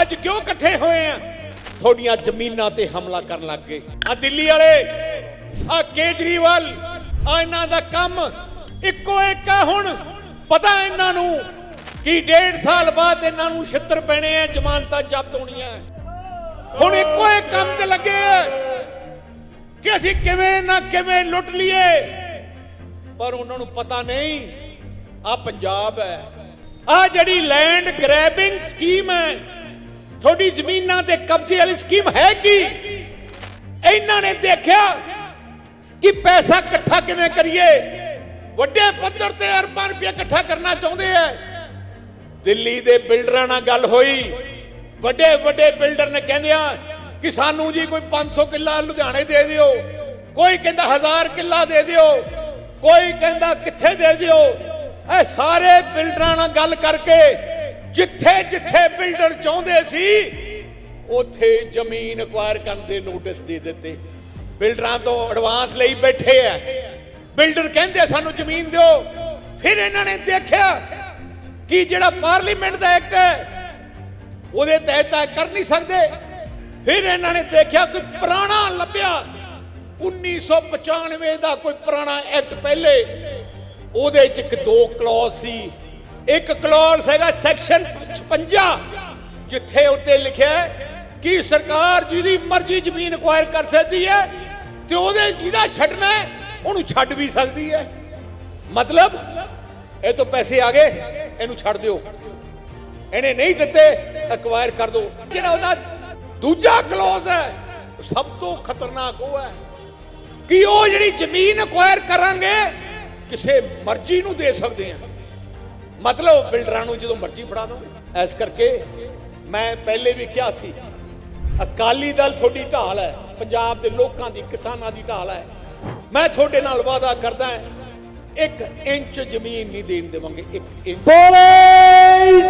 ਅੱਜ ਕਿਉਂ ਇਕੱਠੇ ਹੋਏ ਆ? ਤੁਹਾਡੀਆਂ ਜ਼ਮੀਨਾਂ ਤੇ ਹਮਲਾ ਕਰਨ ਲੱਗ ਗਏ। ਆ ਦਿੱਲੀ ਵਾਲੇ, ਆ ਕੇਜਰੀਵਾਲ, ਆ ਇਹਨਾਂ ਦਾ ਕੰਮ ਇੱਕੋ ਇੱਕ ਆ ਹੁਣ। ਪਤਾ ਇਹਨਾਂ ਨੂੰ ਕਿ ਡੇਢ ਸਾਲ ਬਾਅਦ ਇਹਨਾਂ ਨੂੰ ਛਿੱਤਰ ਪੈਣੇ ਆ, ਜ਼ਮਾਨਤਾਂ ਜ਼ਬਤ ਹੋਣੀਆਂ। ਹੁਣ ਇੱਕੋ ਇੱਕ ਕੰਮ ਤੇ ਲੱਗੇ ਆ ਕਿ ਅਸੀਂ ਕਿਵੇਂ ਨਾ ਕਿਵੇਂ ਲੁੱਟ ਲਈਏ। ਪਰ ਉਹਨਾਂ ਨੂੰ ਪਤਾ ਨਹੀਂ, ਆ ਪੰਜਾਬ ਹੈ। ਆ ਜਿਹੜੀ ਲੈਂਡ ਗ੍ਰੈਬਿੰਗ ਸਕੀਮ ਹੈ ਤੁਹਾਡੀ ਜ਼ਮੀਨਾਂ ਤੇ ਕਬਜ਼ੇ ਵਾਲੀ ਸਕੀਮ ਹੈ ਕੀ ਇਹਨਾਂ ਨੇ ਦੇਖਿਆ ਕਿ ਪੈਸਾ ਇਕੱਠਾ ਕਿਵੇਂ ਕਰੀਏ? ਵੱਡੇ ਪੱਧਰ ਤੇ ਅਰਬਾਂ ਰੁਪਏ ਇਕੱਠਾ ਕਰਨਾ ਚਾਹੁੰਦੇ ਆ। ਦਿੱਲੀ ਦੇ ਬਿਲਡਰਾਂ ਨਾਲ ਗੱਲ ਹੋਈ। ਵੱਡੇ ਵੱਡੇ ਬਿਲਡਰ ਨੇ ਕਹਿੰਦੇ ਆ ਕਿ ਸਾਨੂੰ ਜੀ ਕੋਈ 500 ਕਿੱਲਾ ਲੁਧਿਆਣੇ ਦੇ ਦਿਓ, ਕੋਈ ਕਹਿੰਦਾ 1000 ਕਿੱਲਾ ਦੇ ਦਿਓ, ਕੋਈ ਕਹਿੰਦਾ ਕਿੱਥੇ ਦੇ ਦਿਓ। ਇਹ ਸਾਰੇ ਬਿਲਡਰਾਂ ਨਾਲ ਗੱਲ ਕਰਕੇ ਜਿੱਥੇ ਜਿੱਥੇ ਬਿਲਡਰ ਚਾਹੁੰਦੇ ਸੀ, ਉੱਥੇ ਜ਼ਮੀਨ ਅਕਵਾਇਰ ਕਰਨ ਦੇ ਨੋਟਿਸ ਦੇ ਦਿੱਤੇ। ਬਿਲਡਰਾਂ ਤੋਂ ਐਡਵਾਂਸ ਲਈ ਬੈਠੇ ਆ। ਬਿਲਡਰ ਕਹਿੰਦੇ ਸਾਨੂੰ ਜ਼ਮੀਨ ਦਿਓ। ਫਿਰ ਇਹਨਾਂ ਨੇ ਦੇਖਿਆ ਕਿ ਜਿਹੜਾ ਪਾਰਲੀਮੈਂਟ ਦਾ ਐਕਟ ਹੈ, ਉਹਦੇ ਤਹਿਤ ਕਰ ਨਹੀਂ ਸਕਦੇ। ਫਿਰ ਇਹਨਾਂ ਨੇ ਦੇਖਿਆ ਕੋਈ ਪੁਰਾਣਾ ਲੱਭਿਆ। 1995 ਦਾ ਕੋਈ ਪੁਰਾਣਾ ਐਕਟ ਪਹਿਲੇ। ਉਹਦੇ ਚ ਇੱਕ ਦੋ ਕਲੌਜ਼ ਸੀ। ਇੱਕ ਕਲੌਜ਼ ਹੈਗਾ ਸੈਕਸ਼ਨ 56 ਜਿੱਥੇ ਉੱਤੇ ਲਿਖਿਆ ਕਿ ਸਰਕਾਰ ਜਿਹਦੀ ਮਰਜ਼ੀ ਜ਼ਮੀਨ ਅਕਵਾਇਰ ਕਰ ਸਕਦੀ ਹੈ ਤੇ ਉਹਦੇ ਜਿਹਦਾ ਛੱਡਣਾ ਉਹਨੂੰ ਛੱਡ ਵੀ ਸਕਦੀ ਹੈ। ਮਤਲਬ, ਇਹ ਤੋਂ ਪੈਸੇ ਆ ਗਏ, ਇਹਨੂੰ ਛੱਡ ਦਿਓ। ਇਹਨੇ ਨਹੀਂ ਦਿੱਤੇ ਅਕਵਾਇਰ ਕਰ ਦਿਓ ਜਿਹੜਾ ਉਹਦਾ ਦੂਜਾ ਕਲੌਜ਼ ਹੈ ਸਭ ਤੋਂ ਖਤਰਨਾਕ ਉਹ ਹੈ ਕਿ ਉਹ ਜਿਹੜੀ ਜ਼ਮੀਨ ਅਕਵਾਇਰ ਕਰਾਂਗੇ, ਕਿਸੇ ਮਰਜ਼ੀ ਨੂੰ ਦੇ ਸਕਦੇ ਆ ਮਤਲਬ ਬਿਲਡਰਾਂ ਨੂੰ ਜਦੋਂ ਮਰਜ਼ੀ ਫੜਾ ਦੋਗੇ। ਇਸ ਕਰਕੇ ਮੈਂ ਪਹਿਲੇ ਵੀ ਕਿਹਾ ਸੀ, ਅਕਾਲੀ ਦਲ ਤੁਹਾਡੀ ਢਾਲ ਹੈ, ਪੰਜਾਬ ਦੇ ਲੋਕਾਂ ਦੀ, ਕਿਸਾਨਾਂ ਦੀ ਢਾਲ ਹੈ। ਮੈਂ ਤੁਹਾਡੇ ਨਾਲ ਵਾਅਦਾ ਕਰਦਾ ਹਾਂ, ਇੱਕ ਇੰਚ ਜ਼ਮੀਨ ਨਹੀਂ ਦੇਣ ਦੇਵਾਂਗੇ, ਇੱਕ ਇੰਚ। ਬੋਲੇ